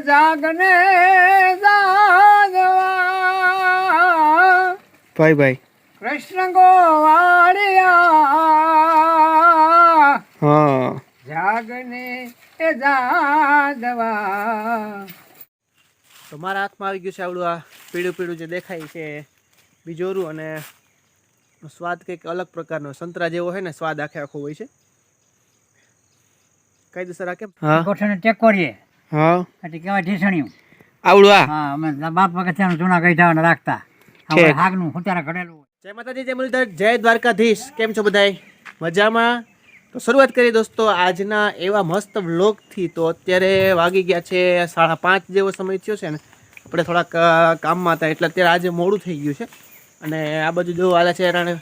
જાગને જાગવા. ભાઈ ભાઈ. કૃષ્ણ ગોવાળિયા. હા. જાગને એ જાદવા. તો મારા હાથમાં આવી ગયું છે આવડું આ પીળું પીળું જે દેખાય છે બીજોરું અને સ્વાદ કંઈક અલગ પ્રકારનો સંતરા જેવો હોય ને સ્વાદ આખે આખો હોય છે. કઈ આ કેમ? હા. ગોઠણ ટેકોરીએ. હા. એટલે ઢીસણિયું. આવડું આ હા અમે બાપ વખત જૂના ગઈઢા રાખતા. હાગનું ઘડેલું જય માતાજી જય મુરલીધર જય દ્વારકાધીશ. કેમ છો બધાય? મજામાં? તો શરૂઆત કરીએ દોસ્તો આજના એવા મસ્ત વ્લોગથી. તો અત્યારે વાગી ગયા છે સાડા પાંચ જેવો સમય થયો છે ને. આપણે થોડાક કામમાં હતા એટલે અત્યારે આજે મોડું થઈ ગયું છે. અને આ બાજુ જો હાલે છે રાણે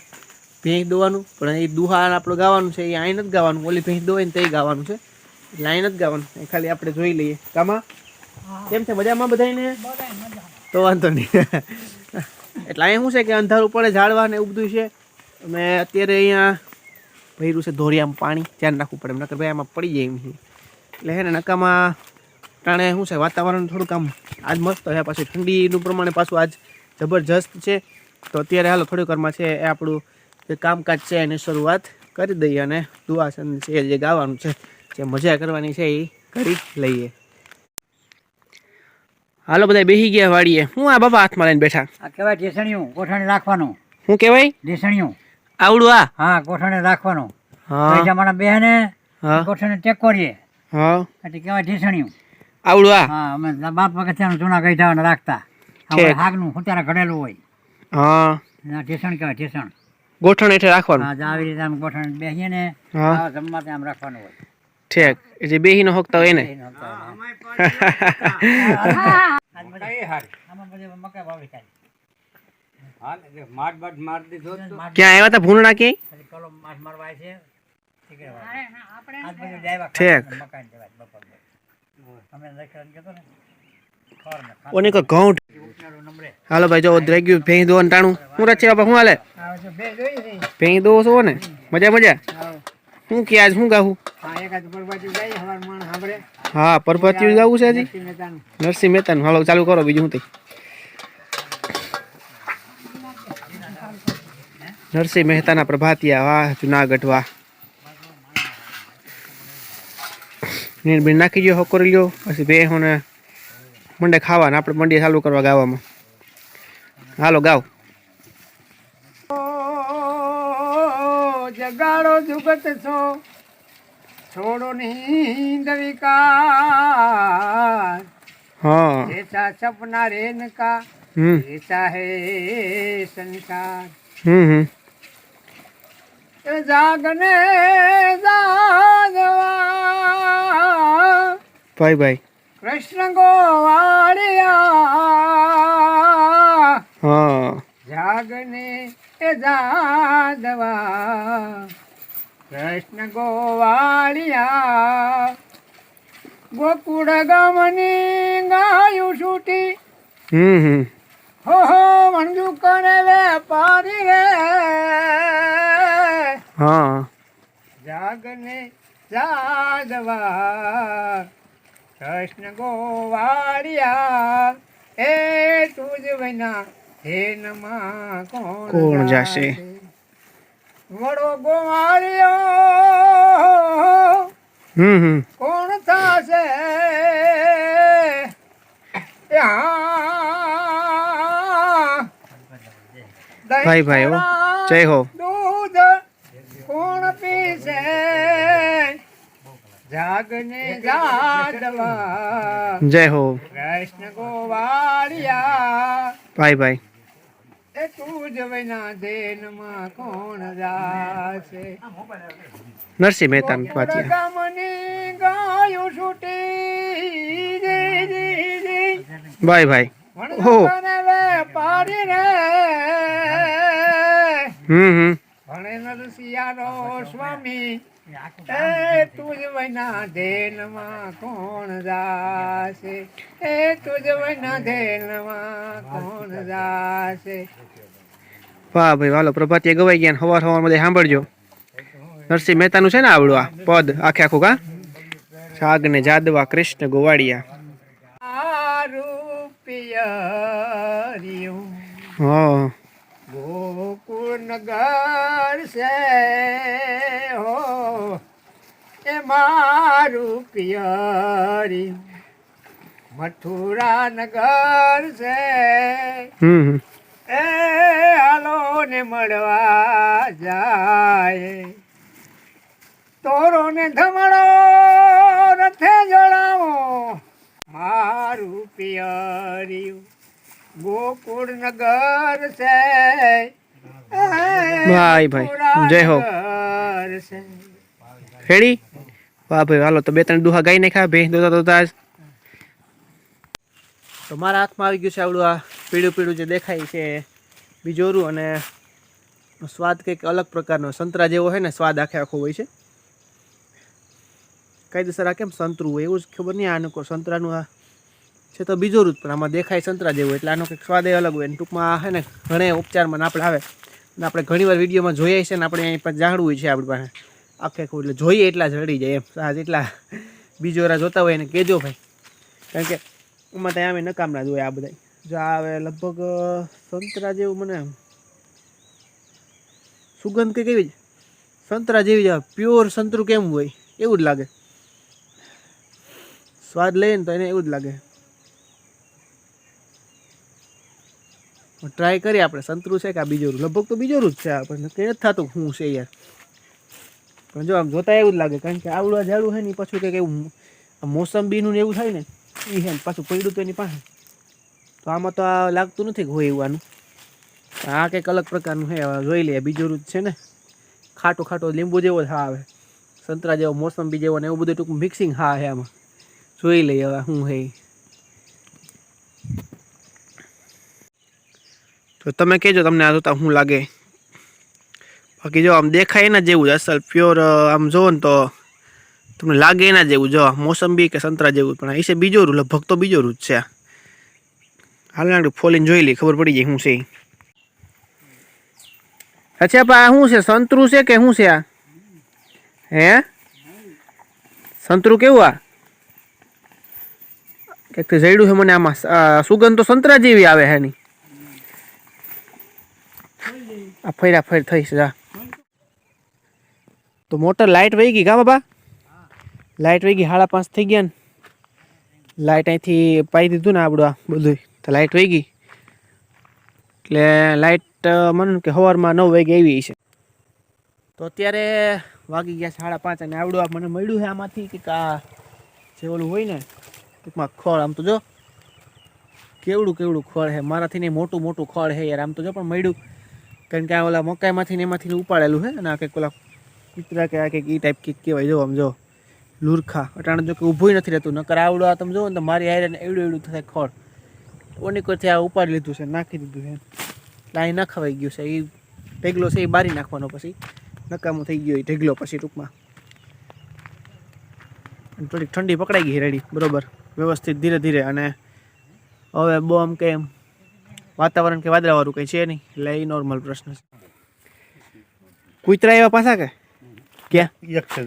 ભેંસ દોવાનું. પણ એ દુહાન આપણું ગાવાનું છે એ અહીં નથી ગાવાનું. ઓલી ભેંસ દોવાય ને તે ગાવાનું છે. એટલે જ ગાવાનું. ખાલી આપણે જોઈ લઈએ. કામાં? કેમ છે? મજામાં બધાને તો વાંધો નહીં. એટલે અહીંયા શું છે કે અંધારું પડે, ઝાડવા ને એવું બધું છે. અમે અત્યારે અહીંયા ભર્યું છે ધોરિયામાં પાણી. ધ્યાન રાખવું પડે. નકર ભાઈ, આમાં પડી જાય એમ છે. એટલે હે ને નકામાં ટાણે શું છે, વાતાવરણ થોડુંક આમ આજ મસ્ત છે. પાછું ઠંડીનું પ્રમાણે પાછું આજ જબરજસ્ત છે. તો અત્યારે હાલો થોડીક વારમાં છે એ આપણું જે કામકાજ છે એની શરૂઆત કરી દઈએ અને દુઆસન છે જે ગાવાનું છે. જે મજા કરવાની છે એ કરી લઈએ. હાલો બધા બેસી ગયા વાડીએ. હું આ બાપા હાથમાં લઈને બેઠા. આ કહેવાય ઢેસણિયું ગોઠણે રાખવાનું. શું કહેવાય ઢેસણિયું. આવડું આ? હા ગોઠણે રાખવાનું. હા. જમાના બેહને હા. ગોઠણે ટેકોરીએ હા. એટલે કહેવાય ઢેસણિયું. આવડું આ? હા અમે બાપ વખત જૂના કહી ગઈઢા રાખતા હવે. હાગનું હુંચારા ઘડેલું હોય. હા. ઢેસણ કેવાય કહેવાય ઢીસણ. ગોઠણ એટલે રાખવાનું. હા જો આવી રીતે આમ ગોઠણ બેસીએ ને હા જમવા ત્યાં આમ રાખવાનું હોય. ઠીક એ જે બેહી નો હોકતા હોય ને આમાં બધી મકાઈ વાવી કાઢી. ક્યાં આવ્યા હતા ભૂંડણા ક્યાંય ખાલી કલમ માસ મારવા આવે છે ઠીક છે. આજ બધું ડાયવા ઠીક. ખાવા મકાઈ ને કહેવાય બપોર અમે લખવાનું કહેતો ને ખબર ને ઓને કો ઘઉં ખાવાનું નંબરે હાલો ભાઈ જો રહી ગયું ભેંસ દોવાનું ટાણું હું રચે બાપા શું હાલે આવે છે બે જોઈ છે ભેંસ દોવો છો ને મજા મજા આવો. શું કે આજ શું ગાવું હા પરપતિયું ગાવું છે હજી? નરસિંહ મહેતાનું. હાલો ચાલુ કરો બીજું શું થઈ નરસિંહ મહેતાના પ્રભાતિયા વાહ જુનાગઢ વાહ. નીણ બીણ નાખી ગયો હકોરી લ્યો પછી બે હું મંડે ખાવાના આપણે મંડીએ ચાલુ કરવા ગાવામાં. હાલો ગાવ જગાડો જુગત છો. છોડો નહીં દવિકાર હા. એસા સપના રેનકા એસા હે સંસાર. જાગને જાગવા ભાઈ ભાઈ. કૃષ્ણ ગોવાળિયા જાગને એ જાદવા. કૃષ્ણ ગોવાળિયા ગોકુળ ગામની ગાયું છૂટી. હમ હો હો મંજુ કરે વેપારી રે. હા. જાગને જાદવા. કૃષ્ણ ગોવાળિયા એ તુજ વિના કોણ જાશે? વડો ગોવાળિયો હમ કોણ થશે? ભાઈ ભાઈ હો. જય હો. દૂધ કોણ પીશે? જાગને જાદવા જય હો. કૃષ્ણ ગોવાળિયા ભાઈ ભાઈ. એ તું જ વિના દેનમાં કોણ જાશે નરસિંહ મહેતા પ્રભાતિયા ગામની ગાયું છૂટી જી જી જી. ભાઈ ભાઈ. વણઝારાને વેપારી રે. હમ હમ. ભણે નરસિયારો સ્વામી. એ તુજ વૈના ધેનમાં કોણ જાશે? એ તુજ વૈના ધેનમાં કોણ જાશે? વાહ ભાઈ વાલો પ્રભાતિયા ગવાઈ ગયા ને હવાર હવાર બધા સાંભળજો. નરસિંહ મહેતાનું છે ને આવડું આ પદ આખે આખું કા? શાગ ને જાદવા કૃષ્ણ ગોવાળિયા. રૂપિયા હા. ગોકુળ નગર છે હો. એ મારું પિયરી મથુરા નગર છે. એ હાલો ને મળવા જાય. તોરો ને ધમડો રથે જોડાવો મારું પિયરી ગોકુળ નગર છે. ભાઈ, ભાઈ. જય હો. હેડી વાહ ભાઈ હાલો તો બે ત્રણ દુહા ગાઈ નાખ્યા ભેંસ દોતા દોતા તો મારા હાથમાં આવી ગયું છે આવડું આ પીળું પીળું જે દેખાય છે બીજોરું અને સ્વાદ કંઈક અલગ પ્રકારનો સંતરા જેવો હોય ને સ્વાદ આખે આખો હોય છે કાયદેસર આ કેમ સંતરું હોય એવું જ ખબર નહીં આનું કોઈ સંતરાનું આ છે તો બીજોરું જ પણ આમાં દેખાય સંતરા જેવું એટલે આનો કંઈક સ્વાદ અલગ હોય ટૂંકમાં છે ને ઘણા ઉપચારમાં આપણે આવે અને આપણે ઘણીવાર વિડીયોમાં જોઈએ છે ને આપણે અહીં પણ જાણવું છે આપણી પાસે. આખે આખું એટલે જોઈએ એટલા જડી જાય એમ. આ જેટલા બીજોરા જોતા હોય એને કહેજો ભાઈ. કારણ કે એમાં ત્યાં અમે નકામના જોઈએ આ બધા જો આ હવે લગભગ સંતરા જેવું મને સુગંધ કે કેવી? સંતરા જેવી જ પ્યોર સંતરું કેમ હોય? એવું જ લાગે. સ્વાદ લઈએ ને તો એને એવું જ લાગે. ટ્રાય કરીએ આપણે. સંતરું છે કે આ બીજોરું? લગભગ તો બીજોરું જ છે આપણને કંઈ નથી થતું હું છે યાર. પણ જો આમ જોતા એવું જ લાગે, કારણ કે આવડું ઝાડું છે ને પાછું કંઈક એવું મોસંબીનું ને એવું થાય ને એ છે ને પાછું પડ્યું તો એની પાસે. તો આમાં તો આ લાગતું નથી હોય એવું આનું. આ કંઈક અલગ પ્રકારનું છે જોઈ લઈએ બીજું જ છે ને. ખાટો ખાટો લીંબુ જેવો હા આવે. સંતરા જેવો, મોસંબી જેવો ને એવું બધું ટૂંક મિક્સિંગ હા છે આમાં. જોઈ લઈએ હવે શું છે તો તમે કહેજો તમને આ જોતા શું લાગે. બાકી જો આમ દેખાય એના જેવું જ, અસલ પ્યોર આમ જોવો ને તો તમને લાગે એના જેવું, જો મોસંબી કે સંતરા જેવું પણ એ છે બીજોરું, લગભગ તો બીજોરું જ છે. આ. હાલ નાખડું ફોલીને જોઈ લઈ ખબર પડી જાય શું છે ઈ. અચ્છા પા આ શું છે? સંતરું છે કે શું છે આ? હે? સંતરું કેવું આ? કંઈક જઈડું છે મને આમાં. આ સુગંધ તો સંતરા જેવી આવે છે એની આ ફર્યા ફેર થઈ જા. તો મોટર લાઇટ વહી ગઈ કા, બાબા? લાઇટ વહી ગઈ, સાડા પાંચ થઈ ગયા ને. લાઇટ અહીંથી પાઈ દીધું ને આપણું આ બધું તો લાઇટ વહી ગઈ. એટલે લાઇટ મને કે સવારમાં નવ વાગે આવી છે. તો અત્યારે વાગી ગયા સાડા પાંચ અને આવડું આ મને મળ્યું છે આમાંથી કે આ જે ઓલું હોય ને, ટૂંકમાં ખળ આમ તો જો. કેવડું કેવડું ખળ છે? મારાથી નહીં, મોટું મોટું ખળ છે યાર, આમ તો જો પણ મળ્યું. કારણ કે આ ઓલા મકાઈમાંથી ને એમાંથી ઉપાડેલું છે અને આ કંઈક ઓલા કૂતરા કે આ કંઈક એ ટાઈપ કંઈક કહેવાય. જો આમ જો, લુરખા. અટાણે જો કે ઊભું નથી રહેતું. નકર આવડું આ તમે જુઓ ને, તો મારી હારે ને એવડું એવડું થાય ખોળ ઓની આ ઉપાડી લીધું છે, નાખી દીધું છે. લાઈ ના ખવાઈ ગયું છે. એ ઢેગલો છે એ બારી નાખવાનો પછી. નકામું થઈ ગયું એ ઢેગલો પછી ટૂંકમાં. થોડીક ઠંડી પકડાઈ ગઈ રેડી. બરોબર. વ્યવસ્થિત ધીરે ધીરે. અને હવે બહુ આમ કે એમ વાતાવરણ કે વાદળાવાળું કંઈ છે નહીં? એટલે એ નોર્મલ પ્રશ્ન છે. કૂતરા એવા પાછા કે? ક્યાં? એક છે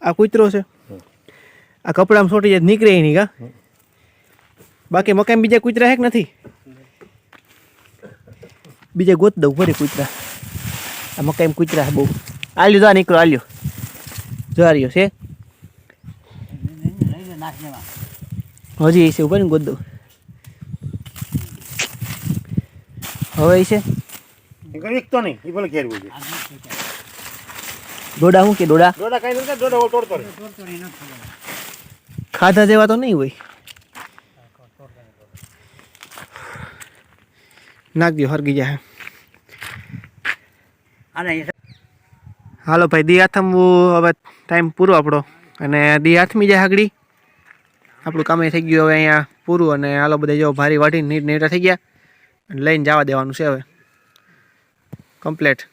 આ કૂતરો. છે? આ કપડામાં સોટી જાય નીકળે નહીં કા? બાકી મકાન બીજા કૂતરા કે નથી? બીજા ગોત દઉં ફરી કૂતરા. આ મકાઈ કૂતરા છે બહુ. આલ્યો જો આ નીકળો આલ્યો. જો રહ્યો છે. હજી એ છે ઉપર ને ગોત દઉં. હવે છે. એ નહીં એ ભલે શું કે કાંઈ નથી ઓલ તોડતો ખબર ખાધા જેવા તો નહીં હોય. નાખ દો હરગી જાય અને હાલો ભાઈ દી આથમવું હવે ટાઈમ પૂરો આપણો. અને દી આથમી જાય આગળી. આપણું કામે થઈ ગયું હવે અહીંયા પૂરું અને હાલો બધા જો ભારી વાઢીને નીટ નીટા થઈ ગયા. લઈને જવા દેવાનું છે હવે. કમ્પ્લેટ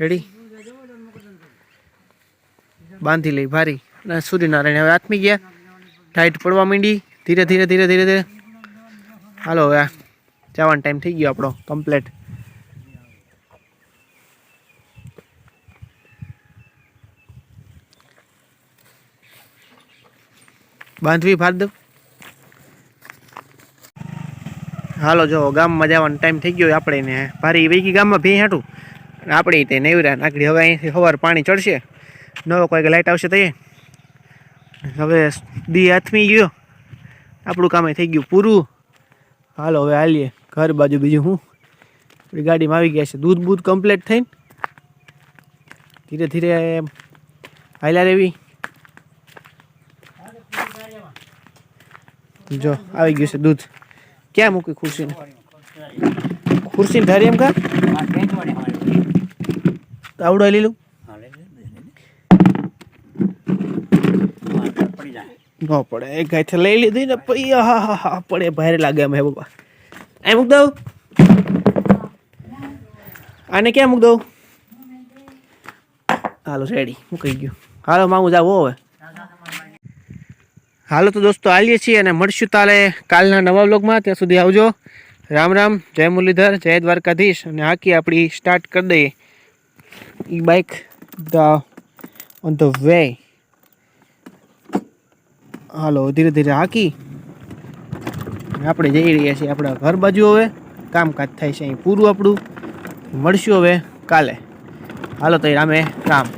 રેડી બાંધી લઈ, ભારી. અને સૂર્યનારાયણ હવે હાથમી ગયા. ટાઈટ પડવા માંડી. ધીરે ધીરે ધીરે ધીરે ધીરે. હાલો હવે જવાનો ટાઈમ થઈ ગયો આપણો. કમ્પ્લેટ બાંધવી ભાર દઉં. હાલો, જો, ગામમાં જવાનો ટાઈમ થઈ ગયો આપણે ને, ભારી વૈકી ગામમાં ભી હાટું. આપણે તે નેવરા નાખડી, હવે અહીંથી સવાર પાણી ચડશે. નવો કોઈ લાઇટ આવશે તઈએ. હવે દી હાથમી ગયો. આપણું કામે થઈ ગયું પૂરું. હાલો, હવે હાલીએ. ઘર બાજુ બીજું હું. આપણી ગાડીમાં આવી ગયા છે. દૂધ બૂધ કમ્પ્લીટ થઈને. ધીરે ધીરે હાલ્યા રેવી. જો, આવી ગયું છે દૂધ. ક્યાં મૂકી ખુરશીને? ખુરશીને ધારી એમ કા? આવડો લઈ લે, લઈ લે. માથે પડી જાય. ન પડે. એક ગાયથી લઈ લીધી ને પછી હા હા હા પડે. ભારે લાગે એમ હે બાપા. એ મૂક દઉં? આને ક્યાં મૂક દઉં? હાલો રેડી મૂકી ગયું. હાલો મામું જાવ હવે. હાલો તો દોસ્તો, આવીએ છીએ અને મળશું તાલે કાલના નવા વ્લોગમાં. ત્યાં સુધી આવજો. રામ રામ, જય મુરલીધર, જય દ્વારકાધીશ. અને હાકી આપણી સ્ટાર્ટ કરી દઈએ. ઈ bike the on the way હાલો, ધીરે ધીરે હાકી આપણે જઈ રહ્યા છીએ આપણા ઘર બાજુ હવે. કામકાજ થાય છે અહીં પૂરું આપણું. મળશું હવે કાલે. હાલો તો રામે, રામ.